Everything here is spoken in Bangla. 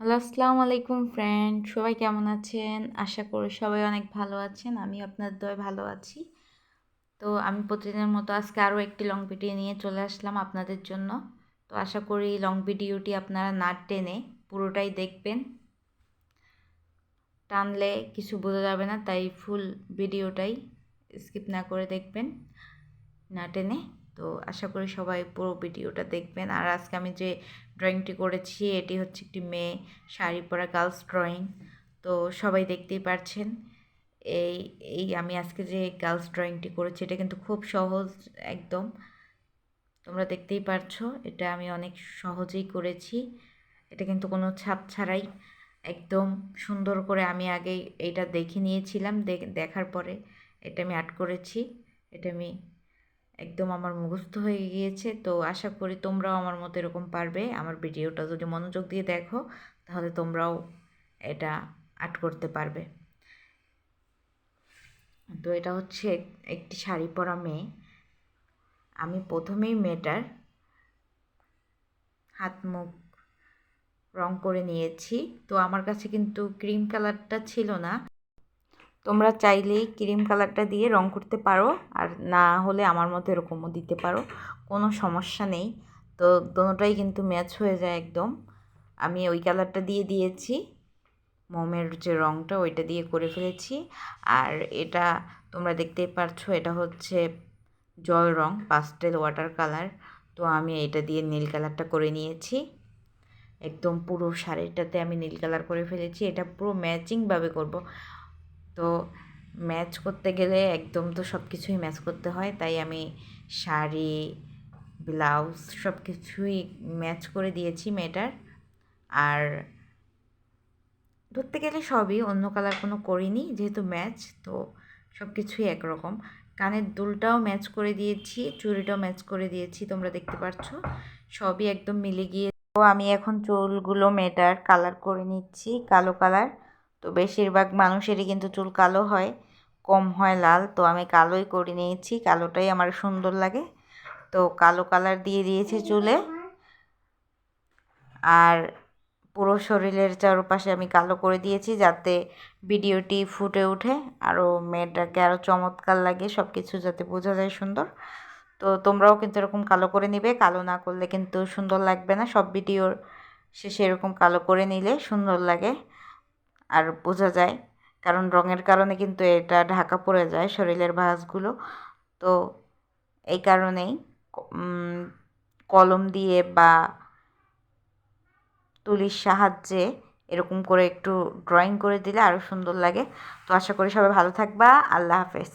হ্যালো, আসসালামু আলাইকুম ফ্রেন্ড সবাই কেমন আছেন? আশা করি সবাই অনেক ভালো আছেন, আমি আপনার দয় ভালো আছি। তো আমি প্রতিদিনের মতো আজকে আরও একটি লং ভিডিও নিয়ে চলে আসলাম আপনাদের জন্য। তো আশা করি লং ভিডিওটি আপনারা না টেনে পুরোটাই দেখবেন। টানলে কিছু বোঝা যাবে না, তাই ফুল ভিডিওটাই স্কিপ না করে দেখবেন, না টেনে। তো আশা করি সবাই পুরো ভিডিওটা দেখবেন। আর আজকে আমি যে ড্রয়িংটি করেছি, এটি হচ্ছে একটি মেয়ে শাড়ি পরা গার্লস ড্রয়িং তো সবাই দেখতেই পারছেন, এই এই আমি আজকে যে গার্লস ড্রয়িংটি করেছি, এটা কিন্তু খুব সহজ একদম। তোমরা দেখতেই পারছ, এটা আমি অনেক সহজেই করেছি। এটা কিন্তু কোনো ছাপ ছাড়াই একদম সুন্দর করে আমি আগে এটা দেখে নিয়েছিলাম দেখার পরে। এটা আমি আর্ট করেছি, এটা আমি একদম আমার মুখস্থ হয়ে গিয়েছে। তো আশা করি তোমরাও আমার মতো এরকম পারবে। আমার ভিডিওটা যদি মনোযোগ দিয়ে দেখো, তাহলে তোমরাও এটা আর্ট করতে পারবে। তো এটা হচ্ছে একটি শাড়ি পরা মেয়ে। আমি প্রথমেই মেয়েটার হাত মুখ রং করে নিয়েছি। তো আমার কাছে কিন্তু ক্রিম কালারটা ছিল না। তোমরা চাইলেই ক্রিম কালারটা দিয়ে রং করতে পারো আর না হলে আমার মতো এরকমও দিতে পারো, কোনো সমস্যা নেই। তো দোনোটাই কিন্তু ম্যাচ হয়ে যায় একদম। আমি ওই কালারটা দিয়ে দিয়েছি, মোমের যে রঙটা ওইটা দিয়ে করে ফেলেছি। আর এটা তোমরা দেখতেই পারছ, এটা হচ্ছে জল রং, পাস্টেল ওয়াটার কালার। তো আমি এটা দিয়ে নীল কালারটা করে নিয়েছি। একদম পুরো শাড়িটাতে আমি নীল কালার করে ফেলেছি। এটা পুরো ম্যাচিংভাবে করব। তো ম্যাচ করতে গেলে একদম তো সব কিছুই ম্যাচ করতে হয়। তাই আমি শাড়ি, ব্লাউজ সব কিছুই ম্যাচ করে দিয়েছি মেয়েটার। আর ধরতে গেলে সবই, অন্য কালার কোনো করিনি যেহেতু ম্যাচ, তো সব কিছুই একরকম। কানের দুলটাও ম্যাচ করে দিয়েছি, চুড়িটাও ম্যাচ করে দিয়েছি, তোমরা দেখতে পাচ্ছ সবই একদম মিলে গিয়ে তো আমি এখন চুলগুলো মেয়েটার কালার করে নিচ্ছি, কালো কালার। তো বেশিরভাগ মানুষেরই কিন্তু চুল কালো হয়, কম হয় লাল, তো আমি কালোই করে নিয়েছি, কালোটাই আমার সুন্দর লাগে। তো কালো কালার দিয়ে দিয়েছি চুলে। আর পুরো শরীরের চারপাশে আমি কালো করে দিয়েছি যাতে ভিডিওটি ফুটে ওঠে আরও মেয়েটাকে আরও চমৎকার লাগে সব কিছু যাতে বোঝা যায় সুন্দর। তো তোমরাও কিন্তু এরকম কালো করে নিবে, কালো না করলে কিন্তু সুন্দর লাগবে না, সব ভিডিওর শেষে এরকম কালো করে নিলে সুন্দর লাগে। আর বোঝা যায়। কারণ রঙের কারণে কিন্তু এটা ঢাকা পড়ে যায় শরীরের ভাঁজগুলো। তো এই কারণেই কলম দিয়ে বা তুলির সাহায্যে এরকম করে একটু ড্রয়িং করে দিলে আরও সুন্দর লাগে। তো আশা করি সবাই ভালো থাকবা। আল্লাহ হাফেজ।